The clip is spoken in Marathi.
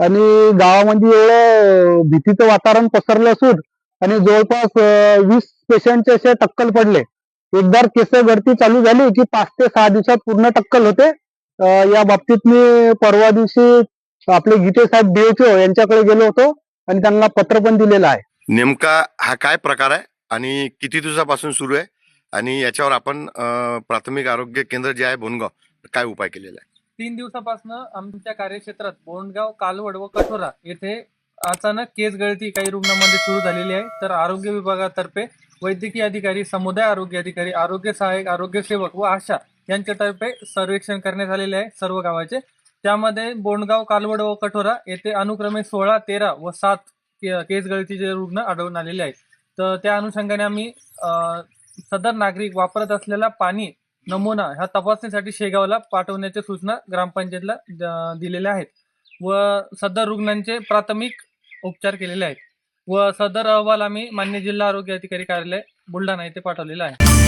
आणि गावामध्ये एवढं भीतीचं वातावरण पसरलं असून आणि जवळपास वीस पेशंटचे असे टक्कल पडले. एकदा केस गळती चालू झाली की पाच ते सहा दिवसात पूर्ण टक्कल होते. या बाबतीत मी परवा दिवशी आपले गीते साहेब डीएचओ यांच्याकडे गेलो होतो आणि त्यांना पत्र पण दिलेलं आहे. नेमका हा काय प्रकार आहे आणि किती दिवसापासून सुरू आहे? आणि याच्यावर आपण प्राथमिक आरोग्य केंद्र जे आहे भोनगाव काय उपाय केलेला आहे? तीन दिवसापासून आमच्या कार्यक्षेत्रात बोंडगाव कालवड व कठोरा येथे अचानक केस गळती काही रुग्णांमध्ये सुरू झालेली आहे. तर आरोग्य विभागातर्फे वैद्यकीय अधिकारी समुदाय आरोग्य अधिकारी आरोग्य सहाय्यक आरोग्य सेवक व आशा यांच्यातर्फे सर्वेक्षण करण्यात आलेले आहे सर्व गावाचे. त्यामध्ये बोंडगाव कालवड व कठोरा येथे अनुक्रमे सोळा तेरा व सात के- केस गळतीचे रुग्ण आढळून आलेले आहेत. तर त्या अनुषंगाने आम्ही सदर नागरिक वापरत असलेला पाणी नमुना ह्या तपासणीसाठी शेगावला पाठवण्याच्या सूचना ग्रामपंचायतला द- दिलेल्या आहेत. व सदर रुग्णांचे प्राथमिक उपचार केलेले आहेत. व सदर अहवाल आम्ही मान्य जिल्हा आरोग्य अधिकारी कार्यालय बुलढाणा येथे पाठवलेला आहे.